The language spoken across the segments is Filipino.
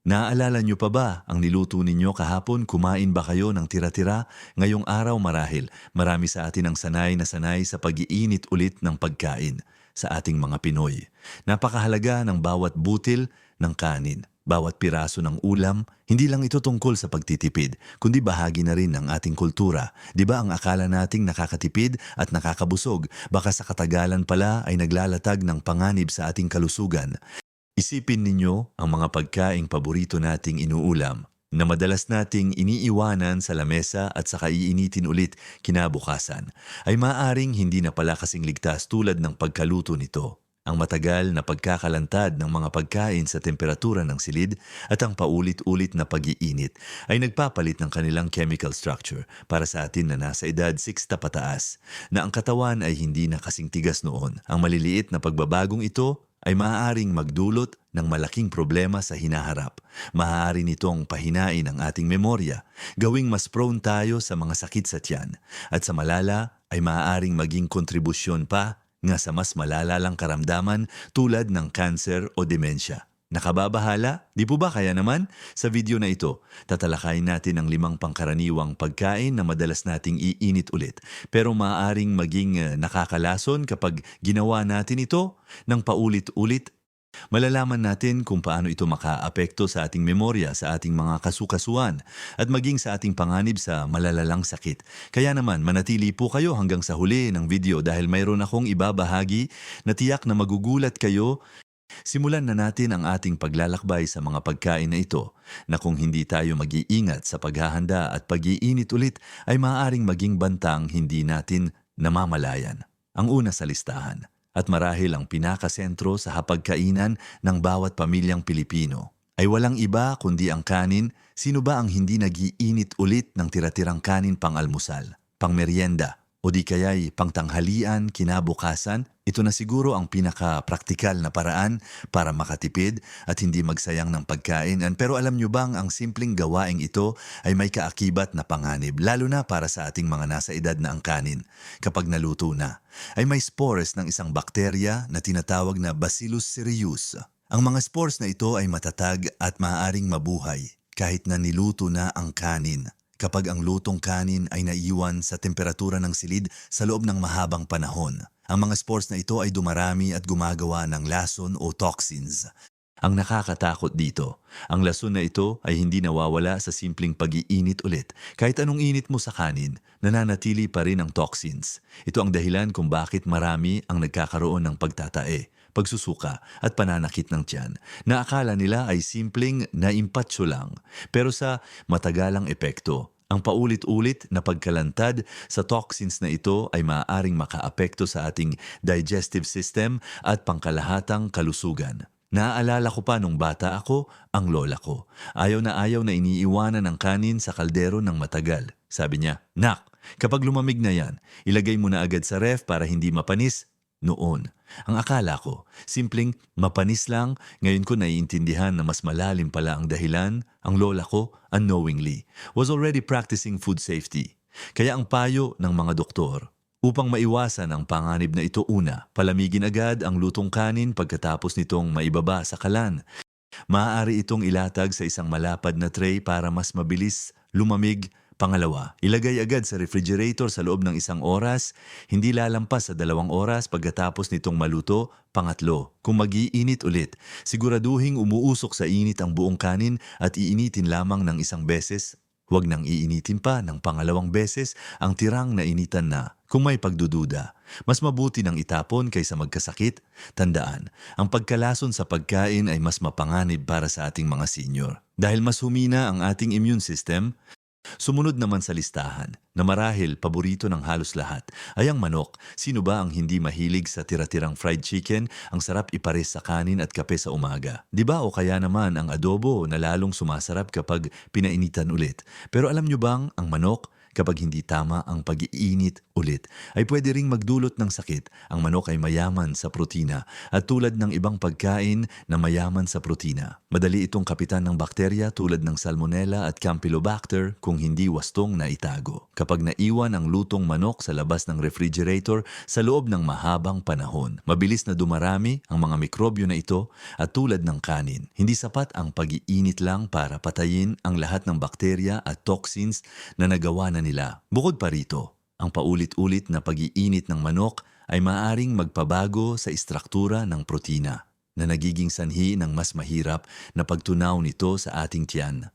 Naaalala nyo pa ba ang niluto ninyo kahapon? Kumain ba kayo ng tira-tira? Ngayong araw marahil, marami sa atin ang sanay na sanay sa pag-iinit ulit ng pagkain sa ating mga Pinoy. Napakahalaga ng bawat butil ng kanin, bawat piraso ng ulam, hindi lang ito tungkol sa pagtitipid, kundi bahagi na rin ng ating kultura. Di ba ang akala nating nakakatipid at nakakabusog, baka sa katagalan pala ay naglalatag ng panganib sa ating kalusugan. Isipin ninyo ang mga pagkaing paborito nating inuulam na madalas nating iniiwanan sa lamesa at saka iinitin ulit kinabukasan ay maaring hindi na pala kasing ligtas tulad ng pagkaluto nito. Ang matagal na pagkakalantad ng mga pagkain sa temperatura ng silid at ang paulit-ulit na pag-iinit ay nagpapalit ng kanilang chemical structure para sa atin na nasa edad 6 na pataas na ang katawan ay hindi na kasing tigas noon. Ang maliliit na pagbabagong ito ay maaaring magdulot ng malaking problema sa hinaharap. Maaari nitong pahinain ang ating memorya, gawing mas prone tayo sa mga sakit sa tiyan, at sa malala ay maaaring maging kontribusyon pa nga sa mas malala lang karamdaman tulad ng cancer o demensya. Nakababahala? Di po ba kaya naman? Sa video na ito, tatalakayin natin ang limang pangkaraniwang pagkain na madalas nating iinit ulit. Pero maaaring maging eh, nakakalason kapag ginawa natin ito ng paulit-ulit. Malalaman natin kung paano ito makaapekto sa ating memorya, sa ating mga kasukasuan, at maging sa ating panganib sa malalalang sakit. Kaya naman, manatili po kayo hanggang sa huli ng video dahil mayroon akong ibabahagi na tiyak na magugulat kayo Simulan na natin ang ating paglalakbay sa mga pagkain na ito na kung hindi tayo mag-iingat sa paghahanda at pag-iinit ulit ay maaaring maging bantang hindi natin namamalayan. Ang una sa listahan at marahil ang pinakasentro sa hapagkainan ng bawat pamilyang Pilipino ay walang iba kundi ang kanin. Sino ba ang hindi nag-iinit ulit ng tira-tirang kanin pang almusal, pang merienda, o di kaya'y pangtanghalian, kinabukasan, ito na siguro ang pinaka-praktikal na paraan para makatipid at hindi magsayang ng pagkain. Pero alam nyo bang ang simpleng gawaing ito ay may kaakibat na panganib, lalo na para sa ating mga nasa edad na ang kanin. Kapag naluto na, ay may spores ng isang bakterya na tinatawag na Bacillus cereus. Ang mga spores na ito ay matatag at maaaring mabuhay kahit na niluto na ang kanin kapag ang lutong kanin ay naiwan sa temperatura ng silid sa loob ng mahabang panahon. Ang mga spores na ito ay dumarami at gumagawa ng lason o toxins. Ang nakakatakot dito, ang lason na ito ay hindi nawawala sa simpleng pag-iinit ulit. Kahit anong init mo sa kanin, nananatili pa rin ang toxins. Ito ang dahilan kung bakit marami ang nagkakaroon ng pagtatae, pagsusuka at pananakit ng tiyan na akala nila ay simpleng naimpatsyo lang. Pero sa matagalang epekto, ang paulit-ulit na pagkalantad sa toxins na ito ay maaaring makaapekto sa ating digestive system at pangkalahatang kalusugan. Naaalala ko pa nung bata ako, ang lola ko. Ayaw na ayaw na iniiwanan ng kanin sa kaldero ng matagal. Sabi niya, Nak, kapag lumamig na yan, ilagay mo na agad sa ref para hindi mapanis. Noon, ang akala ko, simpleng mapanis lang, ngayon ko naiintindihan na mas malalim pala ang dahilan, ang lola ko, unknowingly, was already practicing food safety. Kaya ang payo ng mga doktor, upang maiwasan ang panganib na ito una, palamigin agad ang lutong kanin pagkatapos nitong maibaba sa kalan. Maaari itong ilatag sa isang malapad na tray para mas mabilis lumamig Pangalawa, ilagay agad sa refrigerator sa loob ng isang oras, hindi lalampas sa dalawang oras pagkatapos nitong maluto. Pangatlo, kung magiinit ulit, siguraduhing umuusok sa init ang buong kanin at iinitin lamang ng isang beses. Huwag nang iinitin pa ng pangalawang beses ang tirang na initan na kung may pagdududa. Mas mabuti nang itapon kaysa magkasakit. Tandaan, ang pagkalason sa pagkain ay mas mapanganib para sa ating mga senior. Dahil mas humina ang ating immune system, Sumunod naman sa listahan, na marahil paborito ng halos lahat, ay ang manok. Sino ba ang hindi mahilig sa tira-tirang fried chicken? Ang sarap ipares sa kanin at kape sa umaga. Di ba o kaya naman ang adobo na lalong sumasarap kapag pinainitan ulit. Pero alam nyo bang ang manok, kapag hindi tama ang pag-iinit ulit ay pwede ring magdulot ng sakit. Ang manok ay mayaman sa protina at tulad ng ibang pagkain na mayaman sa protina. Madali itong kapitan ng bakterya tulad ng Salmonella at Campylobacter kung hindi wastong na itago. Kapag naiwan ang lutong manok sa labas ng refrigerator sa loob ng mahabang panahon, mabilis na dumarami ang mga mikrobyo na ito at tulad ng kanin. Hindi sapat ang pag-iinit lang para patayin ang lahat ng bakterya at toxins na nagawa na nila. Bukod pa rito, ang paulit-ulit na pag-iinit ng manok ay maaring magpabago sa istruktura ng protina na nagiging sanhi ng mas mahirap na pagtunaw nito sa ating tiyan.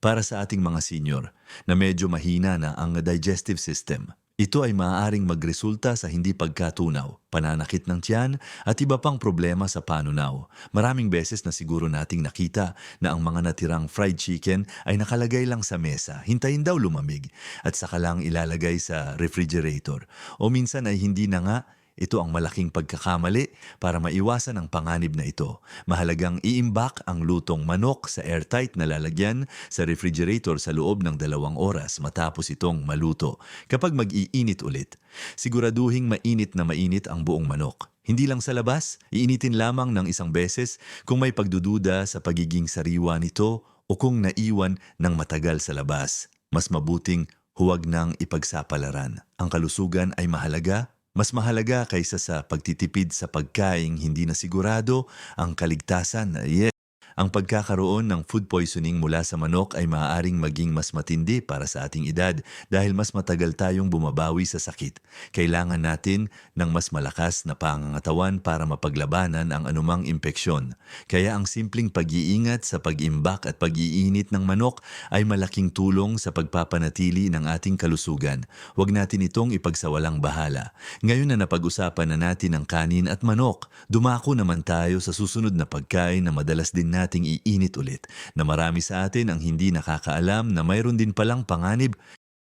Para sa ating mga senior na medyo mahina na ang digestive system, ito ay maaaring magresulta sa hindi pagkatunaw, pananakit ng tiyan at iba pang problema sa panunaw. Maraming beses na siguro nating nakita na ang mga natirang fried chicken ay nakalagay lang sa mesa, hintayin daw lumamig at saka lang ilalagay sa refrigerator. O minsan ay hindi na nga ito ang malaking pagkakamali para maiwasan ang panganib na ito. Mahalagang iimbak ang lutong manok sa airtight na lalagyan sa refrigerator sa loob ng dalawang oras matapos itong maluto. Kapag mag-iinit ulit, siguraduhing mainit na mainit ang buong manok. Hindi lang sa labas, iinitin lamang ng isang beses kung may pagdududa sa pagiging sariwa nito o kung naiwan ng matagal sa labas. Mas mabuting huwag nang ipagsapalaran. Ang kalusugan ay mahalaga mas mahalaga kaysa sa pagtitipid sa pagkaing hindi na sigurado ang kaligtasan. Yes. Ang pagkakaroon ng food poisoning mula sa manok ay maaaring maging mas matindi para sa ating edad dahil mas matagal tayong bumabawi sa sakit. Kailangan natin ng mas malakas na pangangatawan para mapaglabanan ang anumang impeksyon. Kaya ang simpleng pag-iingat sa pag-imbak at pag-iinit ng manok ay malaking tulong sa pagpapanatili ng ating kalusugan. Huwag natin itong ipagsawalang bahala. Ngayon na napag-usapan na natin ang kanin at manok, dumako naman tayo sa susunod na pagkain na madalas din nating iinit ulit na marami sa atin ang hindi nakakaalam na mayroon din palang panganib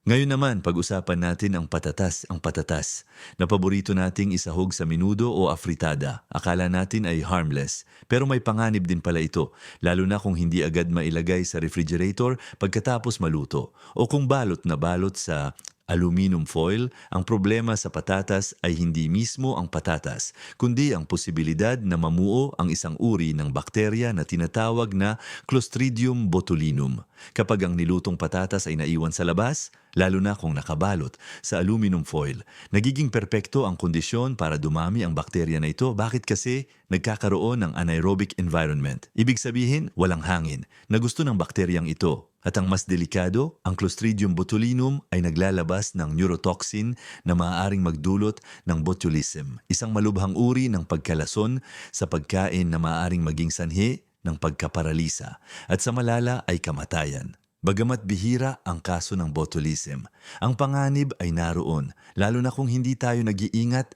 ngayon naman, pag-usapan natin ang patatas, ang patatas, na paborito nating isahog sa minudo o afritada. Akala natin ay harmless, pero may panganib din pala ito, lalo na kung hindi agad mailagay sa refrigerator pagkatapos maluto, o kung balot na balot sa aluminum foil, ang problema sa patatas ay hindi mismo ang patatas, kundi ang posibilidad na mamuo ang isang uri ng bakterya na tinatawag na Clostridium botulinum. Kapag ang nilutong patatas ay naiwan sa labas, lalo na kung nakabalot sa aluminum foil, nagiging perpekto ang kondisyon para dumami ang bakterya na ito. Bakit kasi nagkakaroon ng anaerobic environment? Ibig sabihin, walang hangin na gusto ng bakteryang ito. At ang mas delikado, ang Clostridium botulinum ay naglalabas ng neurotoxin na maaaring magdulot ng botulism, isang malubhang uri ng pagkalason sa pagkain na maaaring maging sanhi ng pagkaparalisa at sa malala ay kamatayan. Bagamat bihira ang kaso ng botulism, ang panganib ay naroon, lalo na kung hindi tayo nag-iingat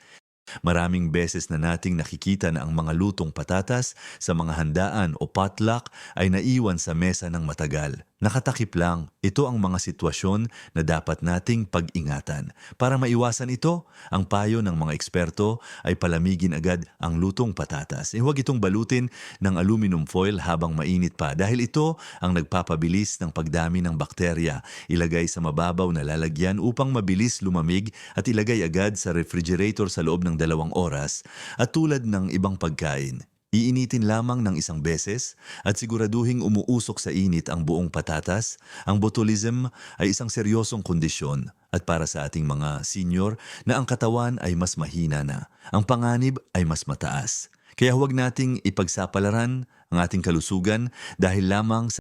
Maraming beses na nating nakikita na ang mga lutong patatas sa mga handaan o potluck ay naiwan sa mesa ng matagal. Nakatakip lang, ito ang mga sitwasyon na dapat nating pag-ingatan. Para maiwasan ito, ang payo ng mga eksperto ay palamigin agad ang lutong patatas. E huwag itong balutin ng aluminum foil habang mainit pa dahil ito ang nagpapabilis ng pagdami ng bakterya. Ilagay sa mababaw na lalagyan upang mabilis lumamig at ilagay agad sa refrigerator sa loob ng dalawang oras at tulad ng ibang pagkain. Iinitin lamang ng isang beses at siguraduhing umuusok sa init ang buong patatas. Ang botulism ay isang seryosong kondisyon at para sa ating mga senior na ang katawan ay mas mahina na. Ang panganib ay mas mataas. Kaya huwag nating ipagsapalaran ang ating kalusugan dahil lamang sa